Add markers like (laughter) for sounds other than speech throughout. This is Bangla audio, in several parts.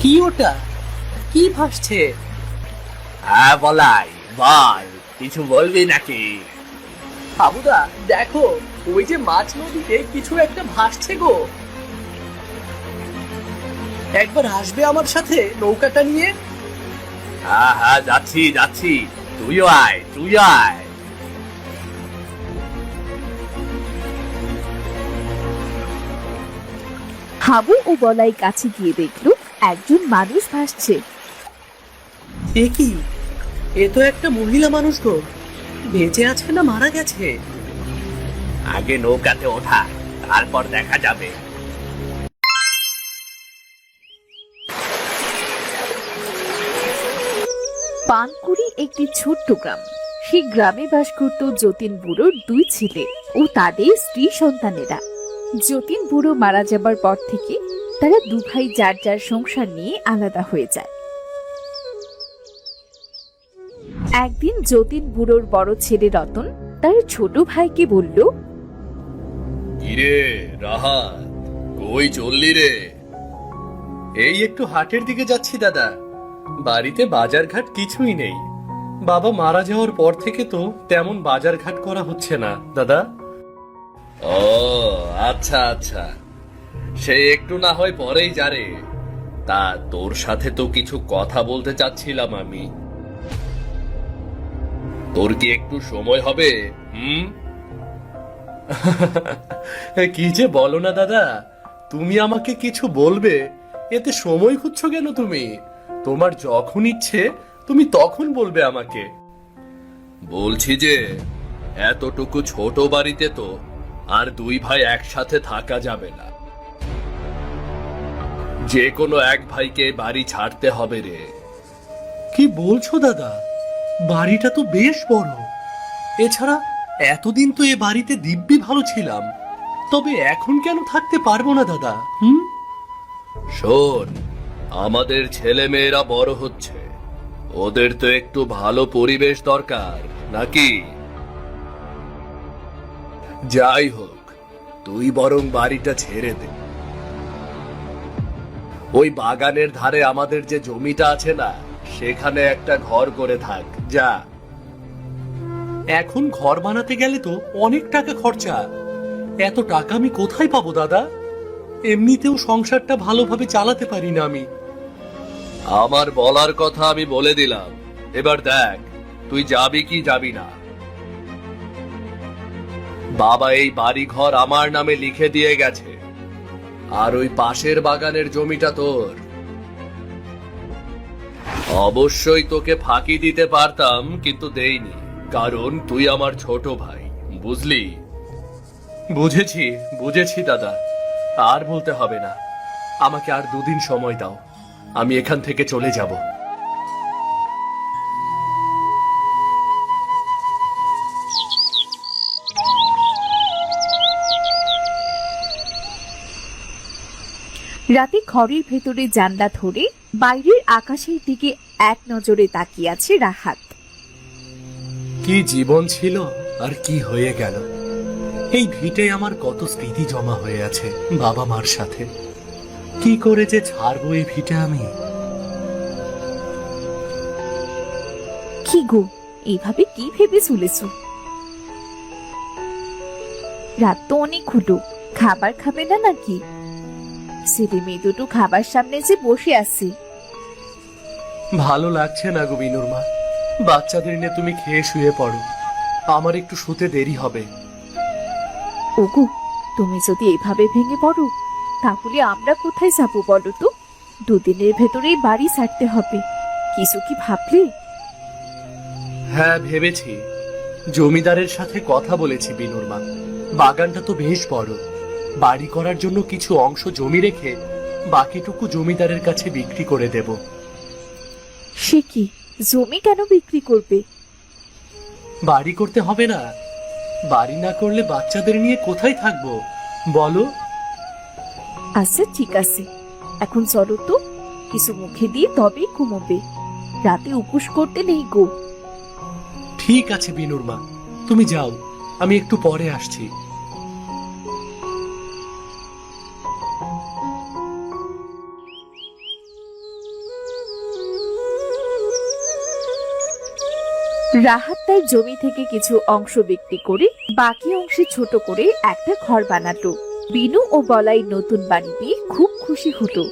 কি ওটা? কি ভাসছে? হ্যাঁ বলাই বল কিছু বলবি নাকি? হাবুদা দেখো ওই যে মাছ নদীতে কিছু একটা ভাসছে গো। একবার আসবে আমার সাথে নৌকাটা নিয়ে? হ্যাঁ হ্যাঁ যাচ্ছি যাচ্ছি। তুইও আয় তুই আয়। হাবু ও বলাই কাছে গিয়ে দেখল একজন মানুষ ভাসছে। এ কি? এ তো একটা মহিলা মানুষ গো। বেঁচে আছে না মারা গেছে? আগে নৌকাতে ওঠা তারপর দেখা যাবে। পানকুড়ি একটি ছোট্ট গ্রাম। সেই গ্রামে বাস করত যতীন বুড়োর দুই ছেলে ও তাদের স্ত্রী সন্তানেরা। যতীন বুড়ো মারা যাবার পর থেকে তারা দু ভাই যার যার সংসার নিয়ে আলাদা হয়ে যায়। একদিন যতীন বুড়োর বড় ছেলে রতন তার ছোট ভাইকে বলল কিরে রাহাত কই চললি রে? এই একটু হাটের দিকে যাচ্ছি দাদা। বাড়িতে বাজারঘাট কিছুই নেই। বাবা মারা যাওয়ার পর থেকে তো তেমন বাজারঘাট করা হচ্ছে না দাদা। ও আচ্ছা আচ্ছা। সে একটু না হয় পরেই যারে তা তোর সাথে তো কিছু কথা বলতে চাচ্ছিলাম আমি। তোর কি একটু সময় হবে, হুম? (laughs) কি যে বলো না দাদা, তুমি আমাকে কিছু বলবে, এতে সময় খুঁজছো কেন তুমি? তোমার যখন ইচ্ছে, তুমি তখন বলবে আমাকে। বলছি যে, এতটুকু ছোট বাড়িতে তো আর দুই ভাই একসাথে থাকা যাবে না। যে কোনো এক ভাইকে বাড়ি ছাড়তে হবে রে। কি বলছো দাদা? বাড়িটা তো বেশ বড়। এছাড়া এতদিন তো এ বাড়িতে দিব্যি ভালো ছিলাম। তবে এখন কেন থাকতে পারব না দাদা হুম? শোন আমাদের ছেলে মেয়েরা বড় হচ্ছে। ওদের তো একটু ভালো পরিবেশ দরকার নাকি? যাই হোক তুই বরং বাড়িটা ছেড়ে দে। ওই বাগানের ধারে আমাদের যে জমিটা আছে না সেখানে একটা ঘর করে থাক যা। এখন ঘর বানাতে গেলে তো অনেক টাকা খরচা। এত টাকা আমি কোথায় পাবো দাদা? এমনিতেও সংসারটা ভালোভাবে চালাতে পারি না আমি। আমার বলার কথা আমি বলে দিলাম। এবার দেখ তুই যাবি কি যাবি না। বাবা এই বাড়ি ঘর আমার নামে লিখে দিয়ে গেছে। আর ওই পাশের বাগানের জমিটা তোর। অবশ্যই তোকে ফাঁকি দিতে পারতাম, কিন্তু দেইনি। কারণ তুই আমার ছোট ভাই, বুঝলি? বুঝেছি বুঝেছি দাদা। আর বলতে হবে না। আমাকে আর দুদিন সময় দাও। আমি এখান থেকে চলে যাব। রাতে ঘরের ভেতরে জানলা ধরে বাইরের আকাশের দিকে এক নজরে তাকিয়ে আছে রাহাত। কি জীবন ছিল আর কি হয়ে গেল? এই ভিটে আমার কত স্মৃতি জমা হয়ে আছে বাবা মার সাথে। কি করে যে ছাড়বো এই ভিটে আমি? কি গো এইভাবে কি ভেবে চলেছ? রাত তো অনেক হলো খাবার খাবে না নাকি? ছেলে মেয়ে দুটো খাবার সামনে যে বসে আছে। ভালো লাগছে না গো বিনুর মা। বাচ্চাদের নিয়ে তুমি খেয়ে শুয়ে পড়ো। আমার একটু শুতে দেরি হবে। ওগো তুমি যদি এভাবে ভেঙে পড়ো তাহলে আমরা কোথায় যাব বলো তো? দুদিনের ভেতরেই বাড়ি ছাড়তে হবে। কিছু কি ভাবলে? হ্যাঁ ভেবেছি। জমিদারের সাথে কথা বলেছি বিনুর মা। বাগানটা তো বেশ বড়। বাড়ি করার জন্য কিছু অংশ জমি রেখে বাকিটুকু জমিদারের কাছে বিক্রি করে দেব। সে কি? জমি কেন বিক্রি করবে? বাড়ি করতে হবে না। বাড়ি না করলে বাচ্চাদের নিয়ে কোথায় থাকব? বলো। আচ্ছা ঠিক আছে। এখন চলো তো। কিছু মুখে দিয়ে তবেই ঘুমোবে। রাতে উপোস করতে নেই গো। ঠিক আছে বিনুর মা। তুমি যাও। আমি একটু পরে আসছি। রাহাত তার জমি থেকে কিছু অংশ বিক্রি করে বাকি অংশে ছোট করে একটা ঘর বানাতো। বিনু ও বলাই নতুন বাড়ি পেয়ে খুব খুশি হতো।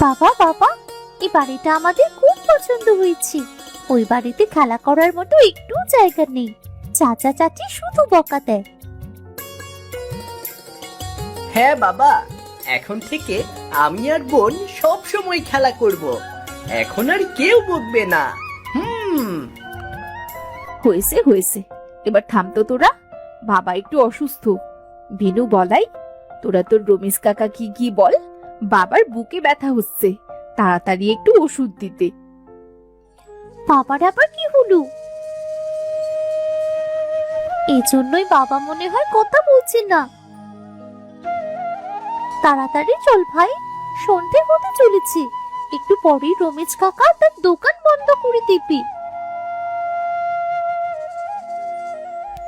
বাবা বাবা এই বাড়িটা আমাদের খুব পছন্দ হয়েছে। ওই বাড়িতে খেলা করার মতো একটু জায়গা নেই। চাচা চাচি শুধু বকা দেয়। হ্যাঁ বাবা। এখন থেকে আমি আর বোন সব সময় খেলা করব। এখন আর কেউ বকবে না। হুম। হয়েছে হয়েছে। এবার থামতো তোরা। বাবা একটু অসুস্থ। বিনু বলাই তোরা তোর রমেশ কাকা কি কি বল? বাবার বুকে ব্যথা হচ্ছে। তাড়াতাড়ি একটু ওষুধ দিতে। বাবার আবার কি হলো? এই জন্যই বাবা মনে হয় কথা বলছে না। তাড়াতাড়ি চল ভাই, সন্ধে হতে চলেছে। একটু পরেই রমেশ কাকা তার দোকান বন্ধ করে দেবে।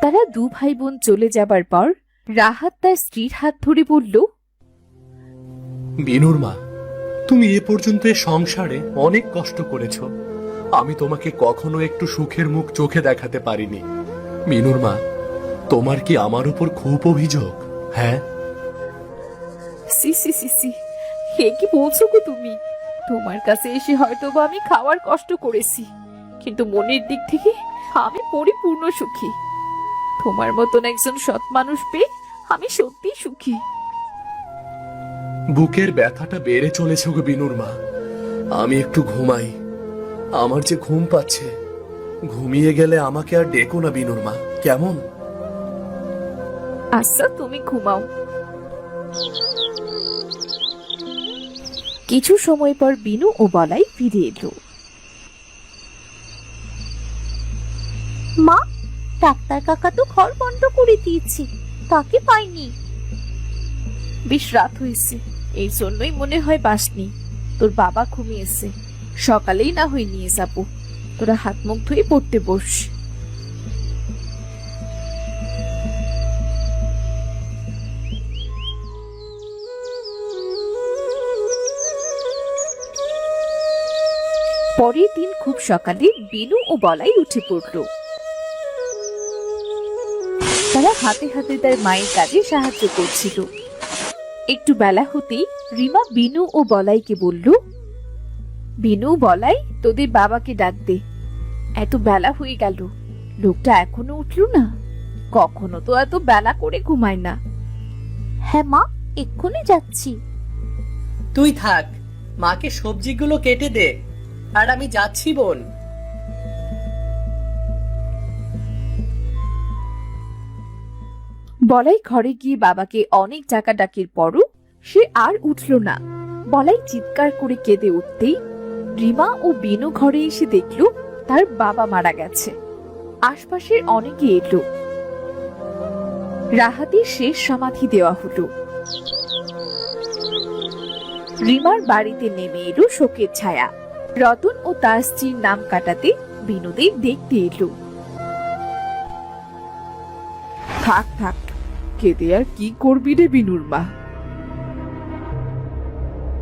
তারা দু ভাই বোন চলে যাবার পর রাহাত তার স্ত্রীর হাত ধরে বলল, বিনুর মা, তুমি এ পর্যন্ত সংসারে অনেক কষ্ট করেছ। আমি তোমাকে কখনো একটু সুখের মুখ চোখে দেখাতে পারিনি। মিনুর মা, তোমার কি আমার উপর খুব অভিযোগ? হ্যাঁ? সি সি সি সি। হে কি বলছো গো তুমি? তোমার কাছে এসে হয়তো বা আমি খাওয়ার কষ্ট করেছি। কিন্তু মনের দিক থেকে আমি পরিপূর্ণ সুখী। তোমার মতন একজন সৎ মানুষ পেয়ে আমি সত্যি সুখী। বুকের ব্যথাটা বেড়ে চলেছে গো বিনুর মা। আমি একটু ঘুমাই। আমার যে ঘুম পাচ্ছে ঘুমিয়ে গেলে আমাকে আর ডেকো না বিনুর মা। কেমন? আচ্ছা তুমি ঘুমাও। কিছু সময় পর বিনু ও বলাই ফিরে এলো। মা ডাক্তার কাকা তো ঘর বন্ধ করে দিয়েছে তাকে পাইনি। বেশ রাত হয়েছে এই জন্যই মনে হয় বাসনি। তোর বাবা ঘুমিয়েছে সকালেই না হয়ে নিয়ে যাব। তোরা হাত মুখ ধুয়ে পড়তে বস। পরের দিন খুব সকালে বিনু ও বলাই উঠে পড়ল। তারা হাতে হাতে তার মায়ের কাজে সাহায্য করছিল। একটু বেলা হতেই রিমা বিনু ও বলাইকে বলল বিনু বলাই তোদের বাবাকে ডাক দে এত বেলা হয়ে গেল লোকটা এখনও উঠল না। কখনো তো এত বেলা করে ঘুমায় না। হ্যাঁ মা এক্ষুনি যাচ্ছি। তুই থাক মাকে সবজিগুলো কেটে দে। আর আমি যাচ্ছি, বোন। বলাই ঘরে গিয়ে বাবাকে অনেক টাকা ডাকির পরও সে আর উঠল না। বলাই চিৎকার করে কেঁদে উঠতেই রিমা ও বিনু ঘরে এসে দেখল তার বাবা মারা গেছে। আশপাশের অনেকে এলো। রাহাতে শেষ সমাধি দেওয়া হলো। রিমার বাড়িতে নেমে এলো শোকের ছায়া। রতন ও তার স্ত্রীর নাম কাটাতে বিনোদের দেখতে এলো। থাক থাক কেঁদে আর কি করবি রে বিনুর মা?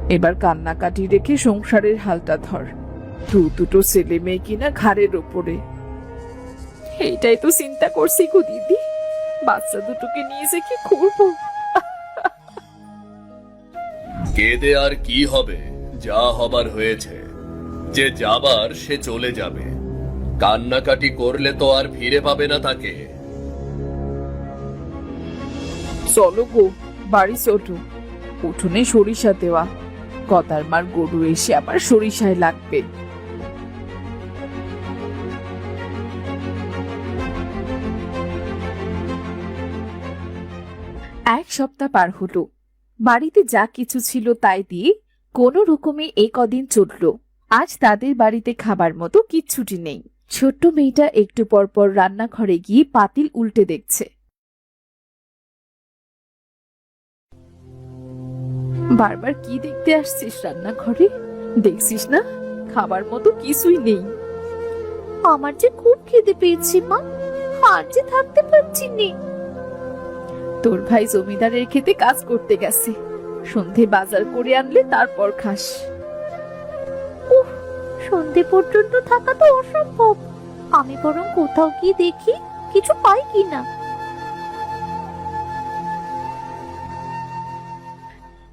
এবার কান্নাকাটি রেখে সংসারের হালটা ধর। দু দুটো ছেলে মেয়ে কিনা ঘাড়ের ওপরে। এইটাই তো চিন্তা করছি গো দিদি। বাচ্চা দুটোকে নিয়ে যে কি করব? কেঁদে আর কি হবে? যা হবার হয়েছে। যে যাবার সে চলে যাবে। কান্নাকাটি করলে তো আর ফিরে পাবে না তাকে। চলো গো, বাড়ি চলো। উঠোনে সরিষা দেওয়া। কতার মার গরু এসে আবার সরিষায় লাগবে। এক সপ্তাহ পার হলো। বাড়িতে যা কিছু ছিল তাই দিয়ে কোনো রকমে এই কদিন চলল। আজ তাদের বাড়িতে খাবার মতো কিচ্ছুটি নেই। ছোট্ট মেয়েটা একটু পর পর রান্নাঘরে গিয়ে পাতিল উল্টে দেখছে। বারবার কি দেখতে আসছিস রান্নাঘরে? দেখছিস না? খাবার মতো কিছুই নেই। আমার যে খুব খিদে পেয়েছি, মা। আর যে থাকতে পারছি নে। তোর ভাই জমিদারের খেতে কাজ করতে গেছে। সন্ধে বাজার করে আনলে তারপর খাস। সন্ধে পর্যন্ত থাকা তো অসম্ভব। আমি বরং কোথাও গিয়ে দেখি কিছু পাই কিনা।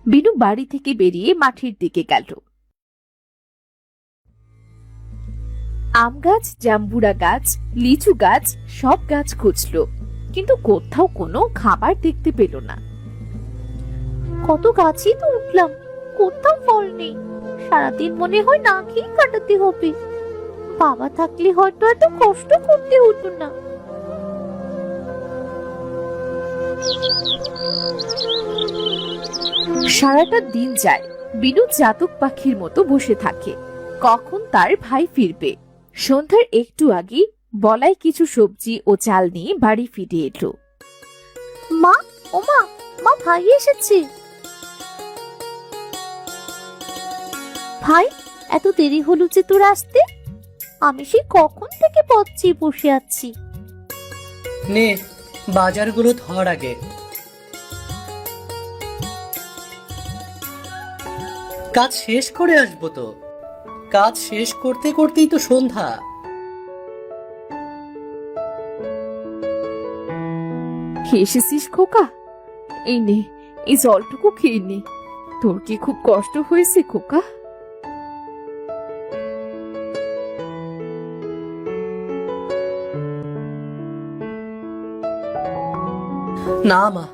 বিনু বাড়ি থেকে বেরিয়ে মাঠের দিকে গেল। আম গাছ, জাম্বুরা গাছ, লিচু গাছ, সব গাছ খুঁজলো। কিন্তু কোথাও কোনো খাবার দেখতে পেল না। কত গাছই তো উঠলাম, কোথাও ফল নেই। সারাদিন মনে হয় না খেয়ে কাটাতে হবে। বাবা থাকলে হয়তো এত কষ্ট করতে হতো না। সারাটা দিন যায়, বিনু জাতক পাখির মতো বসে থাকে। কখন তার ভাই ফিরবে? সন্ধ্যার একটু আগে বলাই কিছু সবজি ও চাল নিয়ে বাড়ি ফিরে এলো। মা ওমা মা ভাই এসেছে। ভাই এত দেরি হলো যে তোর আসতে? আমি সে কখন থেকে পথ চেয়ে বসে আছি? নে বাজারগুলো ধর আগে। কাজ শেষ করে আসব তো। কাজ শেষ করতে করতেই তো সন্ধ্যা। খেয়ে এসেছিস খোকা? এই নে এই জলটুকু খেয়ে নে। তোর কি খুব কষ্ট হয়েছে খোকা? না মা।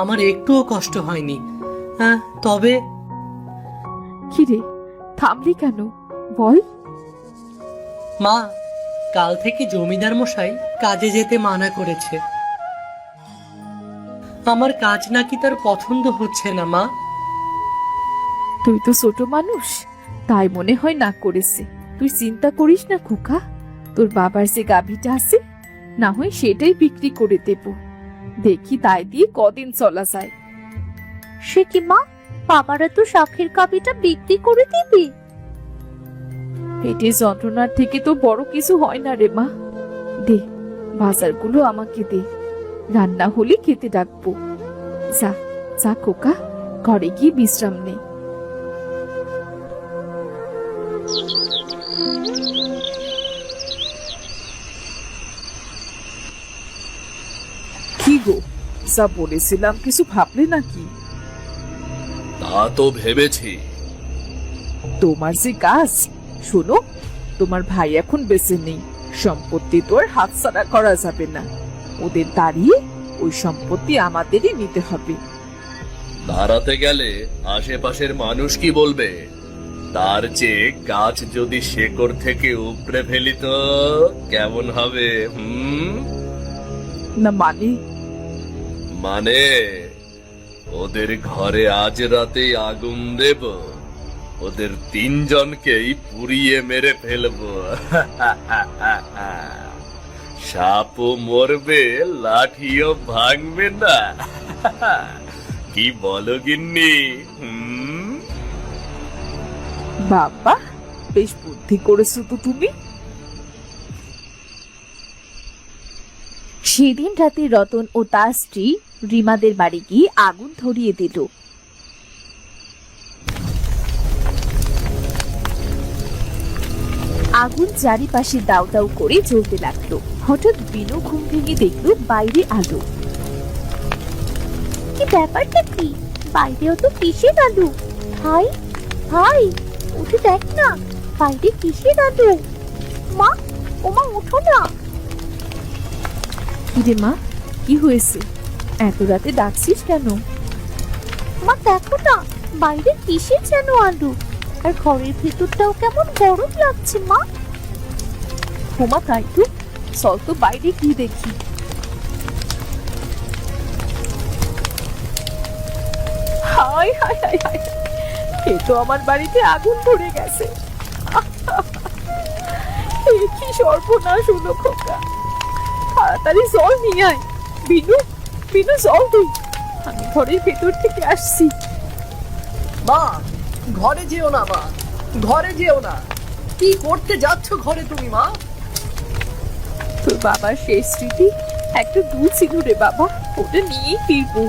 আমার একটুও কষ্ট হয়নি। হ্যাঁ তবে কিরে থামলি কেন? বল। মা কাল থেকে জমিদার মশাই কাজে যেতে মানা করেছে। আমার কাজ নাকি তার পছন্দ হচ্ছে না মা। তুই তো ছোট মানুষ তাই মনে হয় না করেছে। তুই চিন্তা করিস না খোকা। তোর বাবার যে গাভীটা আছে না হয় সেটাই বিক্রি করে দেব। দেখি তাই দিয়ে কদিন চলা যায়। সে কি মা? বাবারা তো শাখের কাপিটা বিক্রি করে দিবি? পেটের যন্ত্রণার থেকে তো বড় কিছু হয় না রে মা। দে বাজারগুলো আমাকে দে। রান্না হলে খেতে ডাকবো। যা যা খোকা ঘরে গিয়ে বিশ্রাম নে কি গো যা বলেছিলাম কিছু ভাবলে নাকি? তা তো ভেবেছি। তোমার যে কাজ শোনো তোমার ভাই এখন বেঁচে নেই। সম্পত্তি তো আর হাতছাড়া করা যাবে না। ওদের দাঁড়িয়ে ওই সম্পত্তি আমাদেরই নিতে হবে। দাঁড়াতে গেলে আশেপাশের মানুষ কি বলবে? তার চেয়ে গাছ যদি শেকড় থেকে উপড়ে ফেলি তো কেমন হবে হুম? না মানে মানে ওদের ঘরে আজ রাতেই আগুন দেব। ওদের তিনজনকেই পুড়িয়ে মেরে ফেলব। (laughs) সাপও মরবে, লাঠিও ভাঙবে না। (laughs) কি বলো গিন্নি? বাবা, বেশ বুদ্ধি করেছ তো তুমি। সেদিন রাতে রতন ও তার স্ত্রী রিমাদের বাড়ি গিয়ে আগুন ধরিয়ে দিল। আগুন চারিপাশে দাউ দাউ করে জ্বলতে লাগল। হঠাৎ বিনু ঘুম ভেঙে দেখল বাইরে আলো। কি ব্যাপারটা কি? বাইরেও তো কিসের আলু? হাই হাই উঠে দেখ না, বাইরে কিসের আলু? মা, ওমা উঠো না। কিরে মা কি হয়েছে? এত রাতে ডাকছিস কেন? মা দেখো না বাইরে কিসের যেন আলু? আর ঘরের ভেতরটাও কেমন গরম লাগছে মা। হোমা তাই তো। চল তো বাইরে কি দেখি। হাই হাই হাই হাই এ তো আমার বাড়িতে আগুন ধরে গেছে। (laughs) কি সর্বনাশ হলো খোকা। তাড়াতাড়ি জল নিয়ে আয় বিনু বিনু জল দিই আমি ঘরের ভেতর থেকে আসছি। মা ঘরে যেও না মা। ঘরে যেও না। কি করতে যাচ্ছ ঘরে তুমি মা? তোর বাবার স্মৃতি একটা দুধ ছিল রে বাবা। ওটা নিয়েই ফিরবো।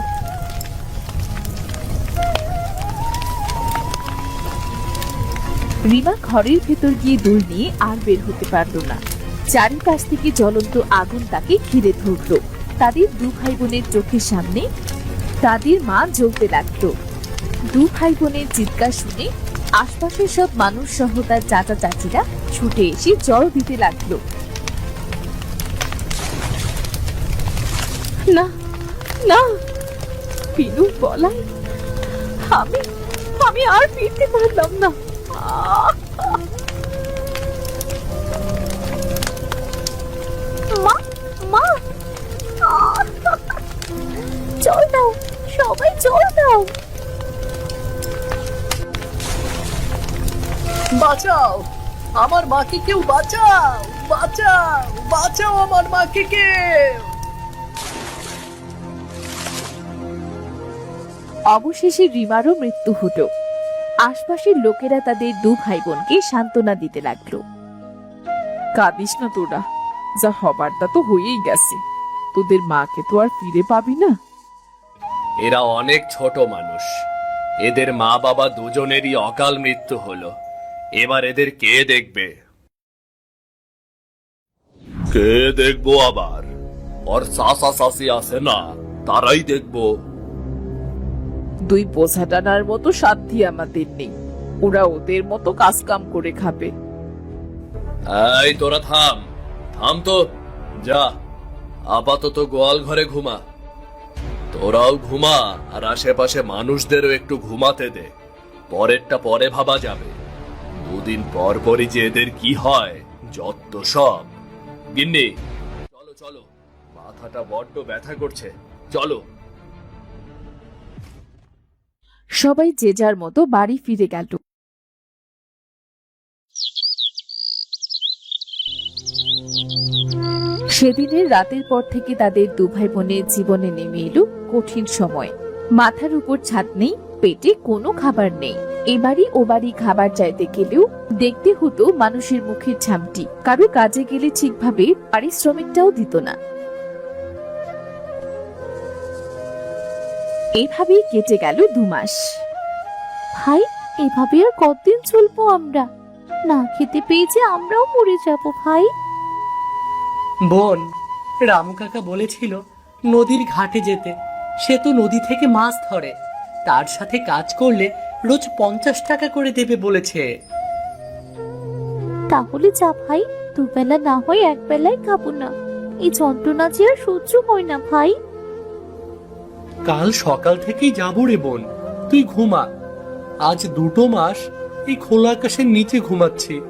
রিমা ঘরের ভেতর গিয়ে দুল নিয়ে আর বের হতে পারল না। চারিপাশ থেকে জ্বলন্ত আগুন তাকে ঘিরে ধরল। তাদের দু ভাই বোনের চোখের সামনে তাদের মা জ্বলতে লাগল। দু ভাই বোনের চিৎকার শুনে আশপাশের সব মানুষ সহ তার চাচা চাচিরা ছুটে এসে জড়ো দিতে লাগল। না না, পিনু বলাই, আমি আমি আর ফিরতে পারলাম না। মা! জল দাও সবাই জল দাও। বাঁচাও আমার মাকে কেউ বাঁচাও বাঁচাও বাঁচাও আমার মাকে কেউ। অবশেষে রিমারও মৃত্যু হলো। আশপাশের লোকেরা তাদের দু ভাই বোনকে সান্ত্বনা দিতে লাগল। কাঁদিস না তোরা। যা হবার তা তো হয়েই গেছে। তোদের মাকে তো আর ফিরে পাবি না। এরা অনেক ছোট মানুষ। এদের মা বাবা দুজনেরই অকাল মৃত্যু হলো। এবার এদের কে দেখবে? কে দেখব আবার? ওর সাসা সাসি আছে না তারাই দেখব। দুই বোঝা টানার মতো সাধ্যি আমাদের নেই। ওরা ওদের মতো কাজ কাম করে খাবে। এই তোরা থাম। থাম তো, যা। আপাতত গোয়াল ঘরে ঘুমা। তোরাও ঘুমা, আর আশেপাশে মানুষদেরও একটু ঘুমাতে দে। পরেরটা পরে ভাবা যাবে। দুদিন পর পরই যে এদের কি হয় যত সব। গিন্নি, চলো চলো। মাথাটা বড্ড ব্যথা করছে। চলো। সবাই যে যার মতো বাড়ি ফিরে গেল। সেদিনের রাতের পর থেকে তাদের দু ভাই বোনের জীবনে নেমে এলো কঠিন সময়। মাথার উপর ছাদ নেই, পেটে কোনো খাবার নেই। এবারই ও বাড়ি খাবার চাইতে গেলেও দেখতে হতো মানুষের মুখের ছামটি। কারও কাজে গেলে ঠিকভাবে পারিশ্রমিকটাও দিত না। এভাবেই কেটে গেল দু মাস। ভাই, এভাবে আর কতদিন চলবো আমরা? না খেতে পেয়ে যে আমরাও মরে যাব, ভাই। বোন রামু কাকা বলেছিল নদীর ঘাটে যেতে। সে তো নদী থেকে মাছ ধরে। তার সাথে কাজ করলে রোজ পঞ্চাশ টাকা করে দেবে বলেছে। তাহলে যা ভাই দুবেলা না হয় এক বেলায় খাব না। এই যন্ত্রণা যে আর সহ্য হয় না ভাই। কাল সকাল থেকেই যাব রে বোন তুই ঘুমা। আজ দুটো মাস এই খোলা আকাশের নিচে ঘুমাচ্ছি।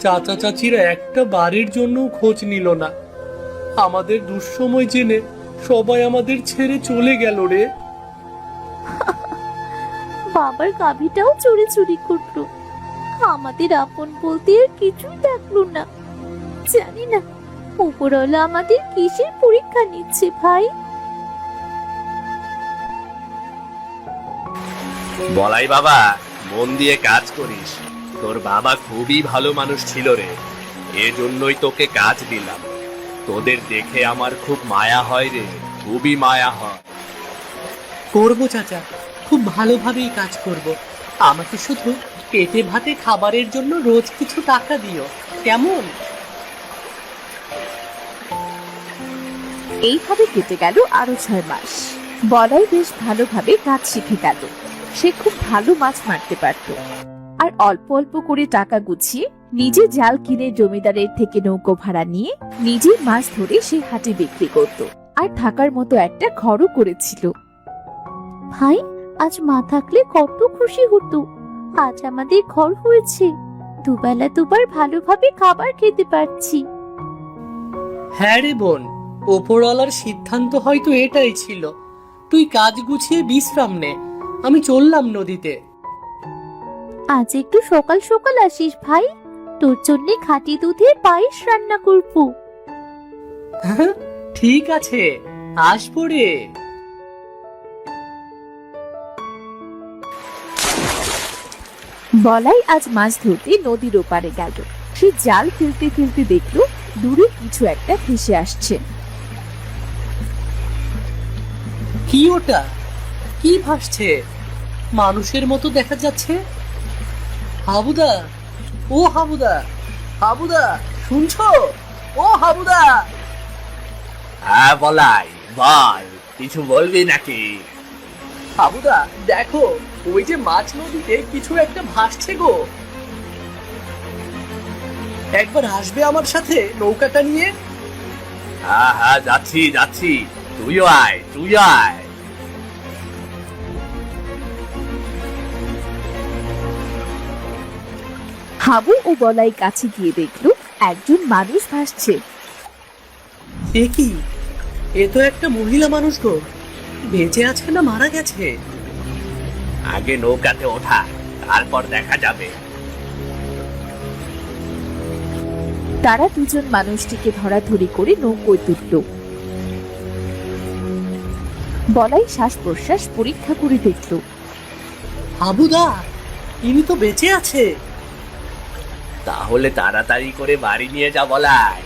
চাচা চাচিরা একটা বাড়ির জন্য খোঁজ নিল না। আমাদের দুঃসময় জেনে সবাই আমাদের ছেড়ে চলে গেল রে। বাবার গাভীটাও চুরি চুরি করল। আমাদের আপন বলতে আর কিছুই থাকল না। জানি না উপরওয়ালা আমাদের কিসের পরীক্ষা নিচ্ছে ভাই? বলাই বাবা মন দিয়ে কাজ করিস। তোর বাবা খুবই ভালো মানুষ ছিল রে। এজন্যই তোকে কাজ দিলাম। তোদের দেখে আমার খুব মায়া হয় রে খুবই মায়া হয়। করব চাচা খুব ভালোভাবেই কাজ করব। আমাকে শুধু পেটে ভাতে খাবারের জন্য রোজ কিছু টাকা দিও কেমন? এইভাবে কেটে গেল আরও ছয় মাস। বলাই বেশ ভালোভাবে কাজ শিখে গেল। সে খুব ভালো মাছ মারতে পারত। আর অল্প অল্প করে টাকা গুছিয়ে নিজে জাল কিনে জমিদারের থেকে নৌকো ভাড়া নিয়ে নিজে মাছ ধরে সে হাটে বিক্রি করত আর থাকার মতো একটা ঘরও করেছিল। ভাই, আজ মা থাকলে কত খুশি হতো। আজ আমাদের ঘর হয়েছে। দুবেলা দুবার ভালোভাবে খাবার খেতে পারছি। হ্যাঁ রে বোন, ওপরওয়ালার সিদ্ধান্ত হয়তো এটাই ছিল। তুই কাজ গুছিয়ে বিশ্রাম নে। আমি চললাম নদীতে। আজ একটু সকাল সকাল আসিস ভাই। তোর জন্য খাঁটি দুধের পায়েস রান্না করব। ঠিক আছে আসব রে বলাই আজ মাছ ধরতে নদীর ওপারে গেল। সে জাল ফেলতে ফেলতে দেখল দূরে কিছু একটা ভেসে আসছে। কি ওটা? কি ভাসছে? মানুষের মতো দেখা যাচ্ছে? হাবুদা ও হাবুদা হাবুদা শুনছো? ও হাবুদা। হ্যাঁ বলাই বল কিছু বলবি নাকি? হাবুদা দেখো ওই যে মাছ নদীতে কিছু একটা ভাসছে গো। একবার আসবে আমার সাথে নৌকাটা নিয়ে? হ্যাঁ হ্যাঁ যাচ্ছি যাচ্ছি। তুইও আয় তুই আয়। হাবু ও বলাই কাছে গিয়ে দেখল একজন মানুষ ভাসছে। এ কি? এ তো একটা মহিলা মানুষ গো। বেঁচে আছে না মারা গেছে? আগে নৌকাতে ওঠা তারপর দেখা যাবে। তারা দুজন মানুষটিকে ধরাধরি করে নৌকোয় তুলল। বলাই শ্বাস প্রশ্বাস পরীক্ষা করে দেখল। হাবুদা ইনি তো বেঁচে আছে। তাহলে তাড়াতাড়ি করে বাড়ি নিয়ে যা বলাই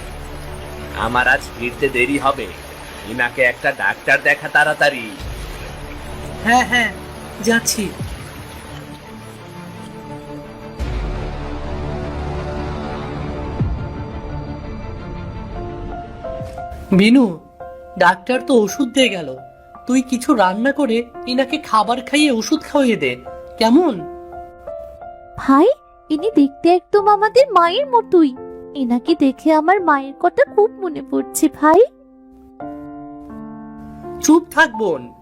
আমার আজ ফিরতে দেরি হবে। ইনাকে একটা ডাক্তার দেখা তাড়াতাড়ি। হ্যাঁ হ্যাঁ যাচ্ছি। বিনু ডাক্তার তো ওষুধ দিয়ে গেল। তুই কিছু রান্না করে ইনাকে খাবার খাইয়ে ওষুধ খাওয়িয়ে দে। কেমন? ভাই ইনি দেখতে একদম আমাদের মায়ের মতোই। এনাকে দেখে আমার মায়ের কথা খুব মনে পড়ছে ভাই। চুপ থাক বোন।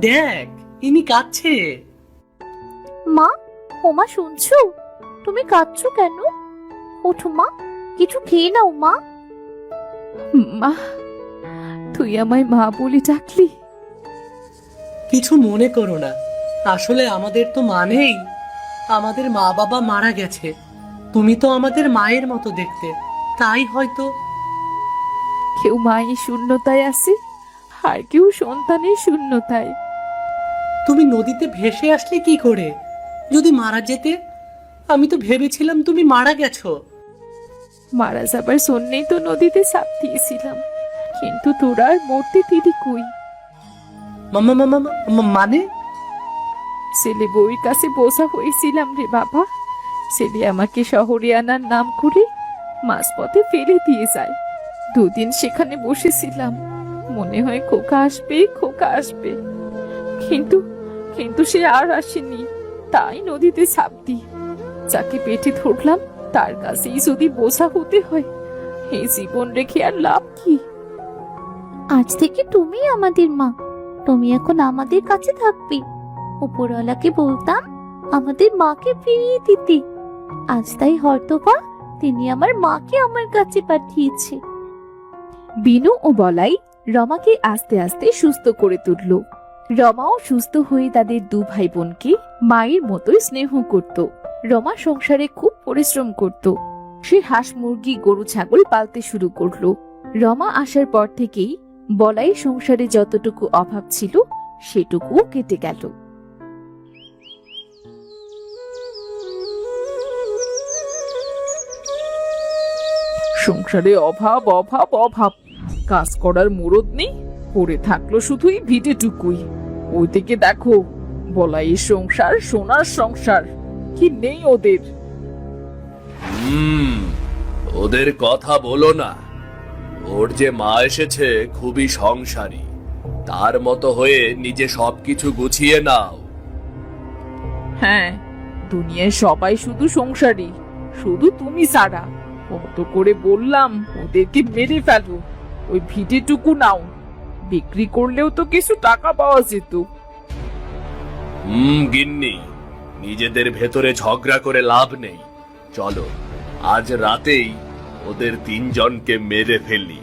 দেখ ইনি কাঁদছে। মা ওমা শুনছো? তুমি কাঁদছো কেন? ওঠো মা কিছু খেয়ে নাও মা। মা তুই আমায় মা বলে ডাকলি। কিছু মনে করো না। আসলে আমাদের তো মা নেই। আমাদের মা বাবা মারা গেছে। তুমি তো আমাদের মায়ের মতো দেখতে। তাই হয়তো কেউ মায়ের শূন্যতায় আছে আর কেউ সন্তানের শূন্যতায়। তুমি নদীতে ভেসে আসলে কি করে? যদি মারা যেতে আমি তো ভেবেছিলাম তুমি মারা গেছো। মারা যাবার জন্যেই তো নদীতে সাপ দিয়েছিলাম কিন্তু তোরা আর মরতে দিদি কই? মামা মামা মানে ছেলে বউয়ের কাছে বোঝা হয়েছিলাম রে বাবা। ছেলে আমাকে শহরে আনার নাম করে মাঝপথে ফেলে দিয়ে যায়। দুদিন সেখানে বসেছিলাম। মনে হয় খোকা আসবে খোকা আসবে। কিন্তু কিন্তু সে আর আসেনি। তাই নদীতে ছাপ দিই। যাকে পেটে ধরলাম, তার কাছেই যদি বোঝা হতে হয় এই জীবন রেখে আর লাভ কি? আজ থেকে তুমি আমাদের মা। তুমি এখন আমাদের কাছে থাকবে। উপরওয়ালাকে বলতাম, আমাদের মাকে ফিরিয়ে দিতে। আজ তাই হয়তো বা তিনি আমার মাকে আমার কাছে পাঠিয়েছে। বিনু ও বলাই রমাকে আস্তে আস্তে সুস্থ করে তুলল। রমাও সুস্থ হয়ে তাদের দু ভাই বোনকে মায়ের মতোই স্নেহ করত। রমা সংসারে খুব পরিশ্রম করত। সে হাঁস মুরগি, গরু, ছাগল পালতে শুরু করল। রমা আসার পর থেকেই বলাই সংসারে যতটুকু অভাব ছিল, সেটুকুও কেটে গেল। সংসারে অভাব অভাব অভাব। কাজ করার মুরদ নেই পড়ে থাকল শুধুই ভিটেটুকুই। ওই থেকে দেখো বলাই সংসার সোনার সংসার কি নেই ওদের? হুম ওদের কথা বলো না। ওর যে মা এসেছে খুবই সংসারী। তার মতো হয়ে নিজে সবকিছু গুছিয়ে নাও। হ্যাঁ দুনিয়ায় সবাই শুধু সংসারী শুধু তুমি সারা। কত করে বললাম ওদেরকে মেরে ফেলো। ওই ভিটেটুকু নাও। বিক্রি করলেও তো কিছু টাকা পাওয়া যেত। হুম গিন্নি নিজেদের ভেতরে ঝগড়া করে লাভ নেই। চলো আজ রাতেই ওদের তিনজনকে মেরে ফেলি।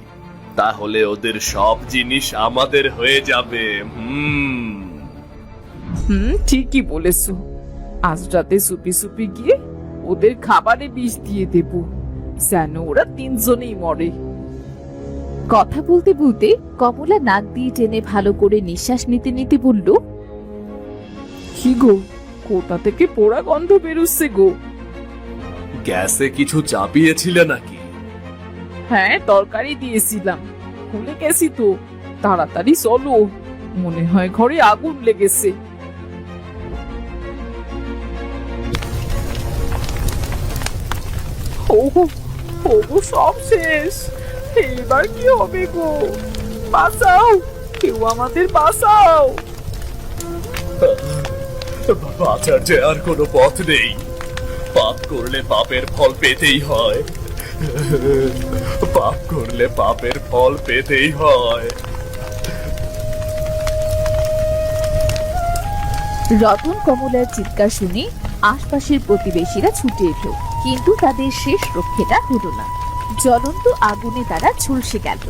তাহলে ওদের সব জিনিস আমাদের হয়ে যাবে। হুম। হুম ঠিকই বলেছ। আজ রাতে সুপি সুপি গিয়ে ওদের খাবারে বিষ দিয়ে দেব। যেন ওরা তিনজনেই মরে। কথা বলতে বলতে কমলা নাক দিয়ে টেনে ভালো করে নিঃশ্বাস নিতে নিতে বলল কি গো কোথা থেকে পোড়া গন্ধ বেরোচ্ছে গো? গ্যাসে কিছু চাপিয়েছিলে নাকি? হ্যাঁ তরকারি দিয়েছিলাম। ভুলে গেছি তো। তাড়াতাড়ি চলো। মনে হয় ঘরে আগুন লেগেছে। ওগো ওগো সব শেষ। এইবার কি হবে গো? বাঁচাও! কেউ আমাদের বাঁচাও! বাঁচার যে আর কোনো পথ নেই। পাপ করলে পাপের ফল পেতেই হয়। পাপ করলে পাপের ফল পেতেই হয়। রতন কমলার চিৎকার শুনে আশপাশের প্রতিবেশীরা ছুটে এলো। কিন্তু তাদের শেষ রক্ষেটা হলো না। জ্বলন্ত আগুনে তারা ঝলসে গেল।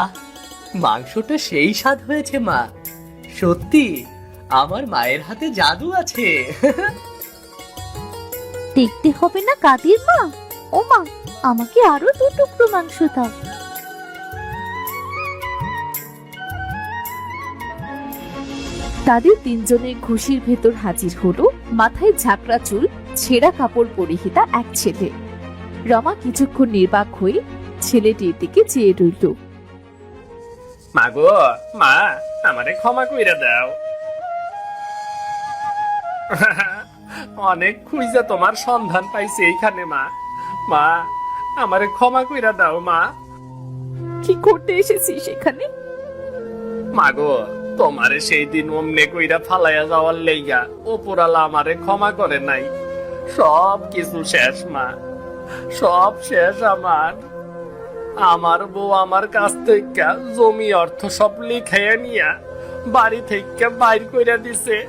আহ মাংসটা সেই স্বাদ হয়েছে মা। সত্যি আমার মায়ের হাতে জাদু আছে। দেখতে হবে না কাদের মা। ও মা আমাকে আরও দু টুকরো মাংস দাও। তাদের তিনজনের ঘুষির ভেতর হাজির হলো মাথায় ঝাঁকড়া চুল ছেঁড়া কাপড় পরিহিতা এক ছেলে। রমা কিছুক্ষণ নির্বাক হয়ে ছেলেটির দিকে চেয়ে রইল। মা গো মা আমারে ক্ষমা কইরা দাও। অনেক খুঁজা তোমার সন্ধান পাইছি এইখানে মা। মা আমারে ক্ষমা কইরা দাও মা। কি করতে এসেছিস সেখানে মা গো তোমারে সেই দিন অমনে কইরা ফালাইয়া যাওয়ার লেগা ওপরালা আমারে ক্ষমা করে নাই। সব কিছু শেষ, মা। সব শেষ আমার। আমার বউ আমার কাছ থেকে জমি অর্থ সব লিখাইয়া নিয়া বাড়ি থেকে বাইর কইরা দিছে।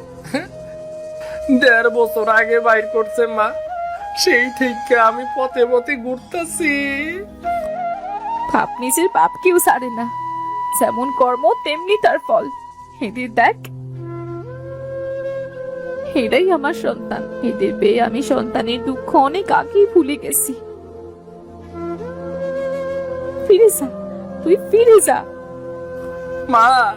দেড় বছর আগে বাইর করছে, মা। সেই থেকে আমি পথে পথে ঘুরতেছি। পাপ নিজের কেউ সারে না। যেমন কর্ম, তেমনি তার ফল। এদের দেখ। এরাই আমার সন্তান। এদের পেয়ে আমি সন্তানের দুঃখ অনেক আগেই ভুলে গেছি। ফিরে যা, তুই ফিরে যা। মা